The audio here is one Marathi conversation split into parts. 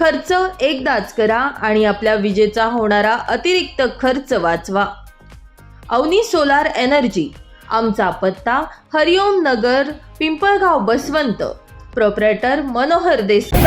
खर्च एकदाच करा आणि आपल्या विजेचा होणारा अतिरिक्त खर्च वाचवा. अवनी सोलार एनर्जी आमचा पत्ता हरिओम नगर पिंपळगाव बसवंत. प्रोपरेटर मनोहर देसाई.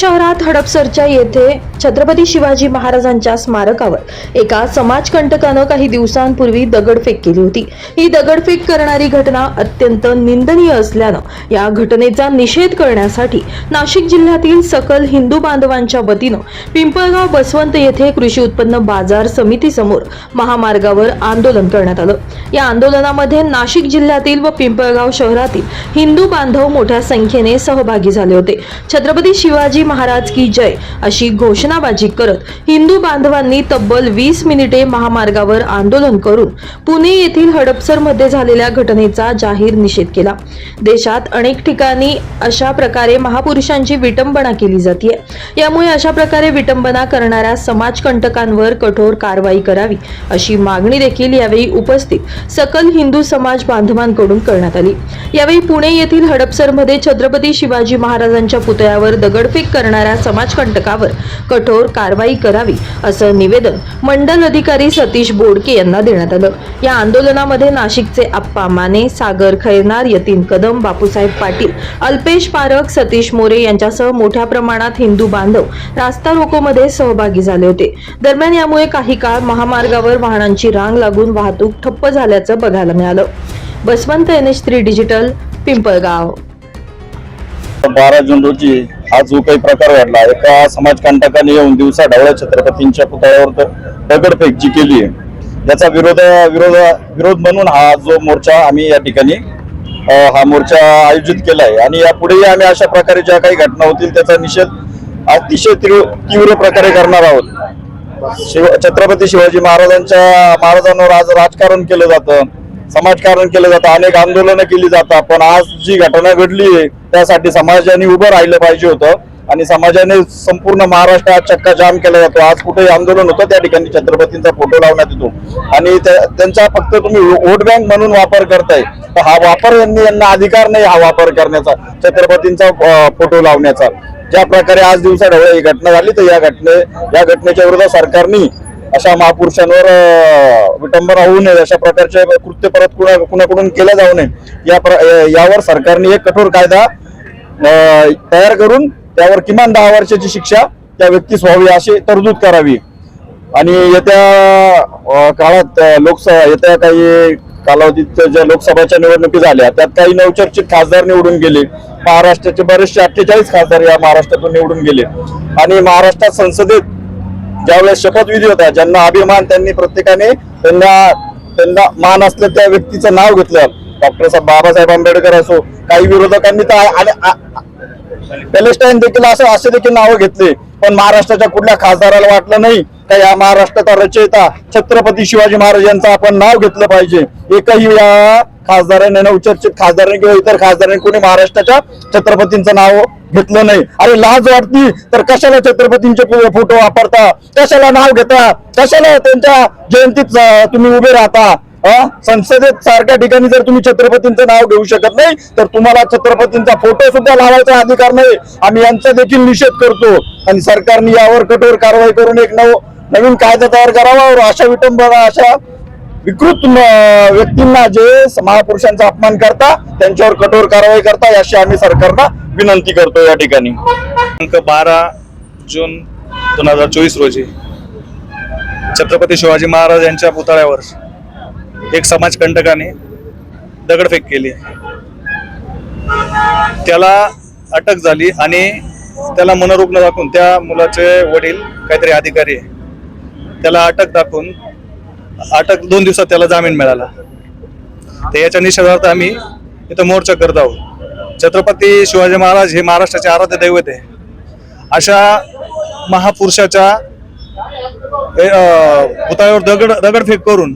शहरात हडपसरच्या येथे छत्रपती शिवाजी महाराजांच्या स्मारकावर. एका समाजकंटकानं काही दिवसांपूर्वी दगडफेक केली होती. ही दगडफेक करणारी घटना अत्यंत निंदनीय असल्यानं या घटनेचा निषेध करण्यासाठी नाशिक जिल्ह्यातील सकल हिंदू बांधवांच्या वतीनं पिंपळगाव बसवंत येथे कृषी उत्पन्न बाजार समितीसमोर महामार्गावर आंदोलन करण्यात आलं. या आंदोलनामध्ये नाशिक जिल्ह्यातील व पिंपळगाव शहरातील हिंदू बांधव मोठ्या संख्येने सहभागी झाले होते. छत्रपती शिवाजी महाराज की जय अशी घोषणा घोषणाबाजी करत हिंदू बांधवांनी तब्बल वीस मिनिटे महामार्गावर आंदोलन करून पुणे येथील हडपसरमध्ये झालेल्या घटनेचा जाहीर निषेध केला. देशात अनेक ठिकाणी अशा प्रकारे महापुरुषांची विटंबना केली जाते यामुळे अशा प्रकारे विटंबना करणाऱ्या समाजकंटकांवर कठोर कारवाई करावी अशी मागणी देखील यावेळी उपस्थित सकल हिंदू समाज बांधवांकडून करण्यात आली. यावेळी पुणे येथील हडपसरमध्ये छत्रपती शिवाजी महाराजांच्या पुतळ्यावर दगडफेक करणाऱ्या समाजकंटकावर कठोर कारवाई करावी असं निवेदन मंडल अधिकारी सतीश बोडके यांना देण्यात आलं. या आंदोलनामध्ये नाशिकचे आप्पा माने सागर खैरनार यतीन कदम बापूसाहेब पाटील अल्पेश पारख सतीश मोरे यांच्यासह मोठ्या प्रमाणात हिंदू बांधव रास्ता रोकोमध्ये सहभागी झाले होते. दरम्यान यामुळे काही काळ महामार्गावर वाहनांची रांग लागून वाहतूक ठप्प झाल्याचं बघायला मिळालं. Baswant N H three digital Pimpalgaon. बारा जून रोजी हा जो काही प्रकार घडला एका समाजकंटकाने येऊन दिवसा ढवळ्या छत्रपतींच्या पुतळ्यावर दगडफेक जी केली आहे. याचा विरोध विरोध विरोध म्हणून हा जो मोर्चा आम्ही या ठिकाणी हा मोर्चा आयोजित केला आहे. आणि यापुढेही आम्ही अशा प्रकारे ज्या काही घटना होतील त्याचा निषेध अतिशय तीव्र तीव्र प्रकारे करणार आहोत. शिव छत्रपती शिवाजी महाराजांच्या महाराजांवर आज राजकारण केलं जातं. समाजकारण केलं जातं अनेक आंदोलनं केली जातात पण आज जी घटना घडली आहे त्यासाठी समाजाने उभं राहिलं पाहिजे होतं आणि समाजाने संपूर्ण महाराष्ट्रात चक्का जाम केला जातो. आज कुठेही आंदोलन होतं त्या ठिकाणी छत्रपतींचा फोटो लावण्यात येतो. आणि त्यांचा फक्त तुम्ही वोट बँक म्हणून वापर करताय तर हा वापर यांनी यांना अधिकार नाही हा वापर करण्याचा छत्रपतींचा फोटो लावण्याचा. ज्या प्रकारे आज दिवसा ही घटना झाली तर या घटने या घटनेच्या विरोधात सरकारनी अशा महापुरुषांवर विटंबना होऊ नये अशा प्रकारचे कृत्य परत कुणा कुणाकडून केल्या जाऊ नये या प्र- यावर सरकारने एक कठोर कायदा तयार करून त्यावर किमान दहा वर्षाची शिक्षा त्या व्यक्तीस व्हावी अशी तरतूद करावी. आणि येत्या काळात लोकसभा येत्या काही कालावधीत ज्या लोकसभाच्या निवडणुकी झाल्या त्यात काही नवचर्चित खासदार निवडून गेले. महाराष्ट्राचे बरेचसे अठ्ठेचाळीस खासदार या महाराष्ट्रातून निवडून गेले. आणि महाराष्ट्रात संसदेत ज्यावेळेस शपथविधी होता ज्यांना अभिमान त्यांनी प्रत्येकाने त्यांना त्यांना मान असलं त्या व्यक्तीचं नाव घेतलं. डॉक्टर साहेब बाबासाहेब आंबेडकर असो काही विरोधकांनी तर आणि पॅलेस्टाईन देखील असं असे देखील नावं घेतले. पण महाराष्ट्राच्या कुठल्या खासदाराला वाटलं नाही? का या महाराष्ट्राचा रचयिता छत्रपती शिवाजी महाराज यांचं आपण नाव घेतलं पाहिजे. एकही या खासदाराने नवचर्चित खासदाराने किंवा इतर खासदारांनी कोणी महाराष्ट्राच्या छत्रपतींचं नाव घेतलं नाही. अरे लाज वाटती तर कशाला छत्रपतींचे फोटो वापरता? कशाला नाव घेता? कशाला त्यांच्या जयंतीत तुम्ही उभे राहता? संसदेत सारख्या ठिकाणी जर तुम्ही छत्रपतींचं नाव घेऊ शकत नाही तर तुम्हाला छत्रपतींचा फोटो सुद्धा लावायचा अधिकार नाही. आम्ही यांचा देखील निषेध करतो. आणि सरकारने यावर कठोर कारवाई करून एक नव नवीन कायदा तयार करावा और अशा विटंबना अशा विकृत व्यक्तींना जे महापुरुषांचा अपमान करता त्यांच्यावर कठोर कारवाई करता अशी आम्ही सरकारला विनंती करतो या ठिकाणी. दिनांक बारा जून दोन हजार चोवीस रोजी छत्रपती शिवाजी महाराज यांच्या पुतळ्यावर एक समाजकंटकाने दगडफेक केली. त्याला अटक झाली आणि त्याला मनोरुग्ण दाखवून त्या मुलाचे वडील काहीतरी अधिकारी आहे त्याला अटक दाखवून अटक दोन दिवसात त्याला जामीन मिळाला. तर याच्या निषेधार्थ आम्ही इथं मोर्चा करत आहोत. छत्रपती शिवाजी महाराज हे महाराष्ट्राचे आराध्य दैवत आहे. अशा महापुरुषाच्या हे, दगड दगडफेक करून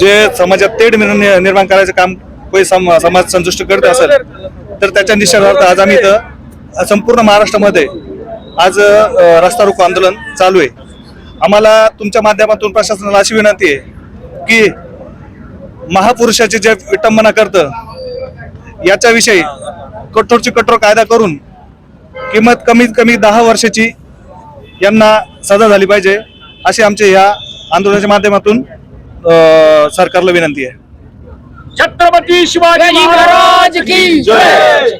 जे समाजात तेढ निर्माण निर्माण करायचं काम कोणी सम समाज संतुष्ट करत असेल तर त्याच्या निषेधार्थ आज आम्ही इथं संपूर्ण महाराष्ट्रामध्ये आज रस्ता रोको आंदोलन चालू आहे. आम्हाला तुमच्या माध्यमातून प्रशासनाला अशी विनंती आहे की महापुरुषाची जे विटंबना करतं याच्याविषयी कठोरची कठोर कायदा करून किंमत कमीत कमी दहा वर्षाची यांना सजा झाली पाहिजे अशी आमच्या या आंदोलनाच्या माध्यमातून अं, सरकारला विनंती आहे. छत्रपती शिवाजी महाराज की जय!